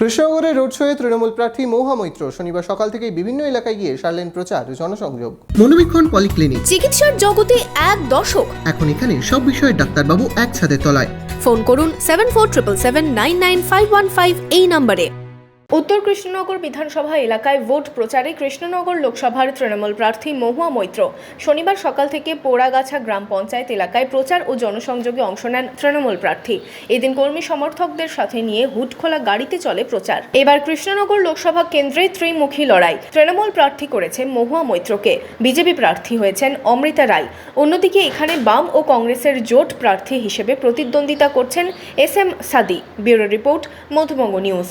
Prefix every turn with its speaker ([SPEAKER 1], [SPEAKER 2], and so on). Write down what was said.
[SPEAKER 1] কৃষ্ণনগরের রোড শোয়ে তৃণমূল প্রার্থী মৌহা মৈত্র শনিবার সকাল থেকেই বিভিন্ন এলাকায় গিয়ে সারলেন প্রচার ও জনসংযোগ।
[SPEAKER 2] মনোবীক্ষণ পলিক্লিনিক।
[SPEAKER 3] চিকিৎসার জগতে এক দশক
[SPEAKER 2] এখন এখানে সব বিষয়ে ডাক্তারবাবু এক ছাদের তলায়।
[SPEAKER 3] ফোন করুন seven four triple seven nine nine five one five এই নম্বরে। উত্তর কৃষ্ণনগর বিধানসভা এলাকায় ভোট প্রচারে কৃষ্ণনগর লোকসভার তৃণমূল প্রার্থী মহুয়া মৈত্র। শনিবার সকাল থেকে পোড়াগাছা গ্রাম পঞ্চায়েত এলাকায় প্রচার ও জনসংযোগে অংশ নেন তৃণমূল প্রার্থী। এদিন কর্মী সমর্থকদের সাথে নিয়ে হুটখোলা গাড়িতে চলে প্রচার। এবার কৃষ্ণনগর লোকসভা কেন্দ্রে ত্রিমুখী লড়াই। তৃণমূল প্রার্থী করেছে মহুয়া মৈত্রকে। বিজেপি প্রার্থী হয়েছেন অমৃতা রায়। অন্যদিকে এখানে বাম ও কংগ্রেসের জোট প্রার্থী হিসেবে প্রতিদ্বন্দ্বিতা করছেন S M Sadi. Bureau report, Madhubanga news.